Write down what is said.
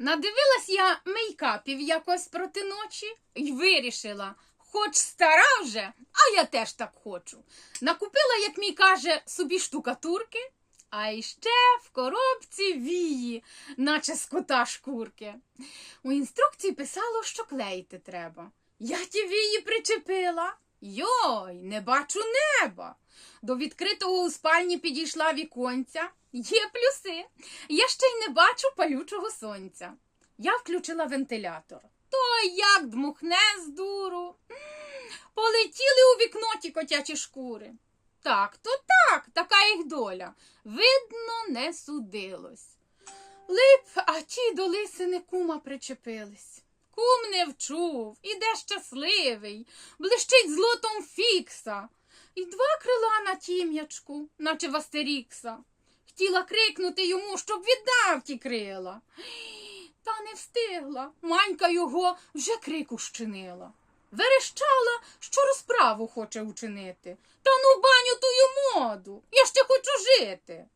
Надивилась я мейкапів якось проти ночі і вирішила, хоч стара вже, а я теж так хочу. Накупила, як мій каже, собі штукатурки, а іще в коробці вії, наче з кота шкурки. У інструкції писало, що клеїти треба. Я ті вії причепила. Йой, не бачу неба. До відкритого у спальні підійшла віконця. Є плюси. Я ще й не бачу палючого сонця. Я включила вентилятор. То як дмухне з дуру. Полетіли у вікно ті котячі шкури. Так, то так, така їх доля. Видно, не судилось. Лип, а ті до лисини кума причепились. Кум не вчув, іде щасливий, блищить злотом фікса. І два крила на тім'ячку, наче в Астерікса. Хотіла крикнути йому, щоб віддав ті крила. Та не встигла. Манька його вже крику щинила. Верещала, що розправу хоче учинити. Та ну баню тую моду. Я ще хочу жити.